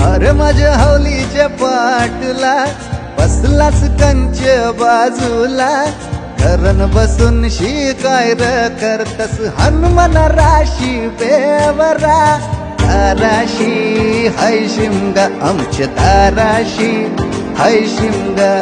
अरे माझ्या हवलीच्या पाटला बसलास कंच बाजूला. करण बसून शिकाय र करतस हनुमान राशी बेवरा. ताराशी हय शिमगा आमच्या ताराशी हय शिमगा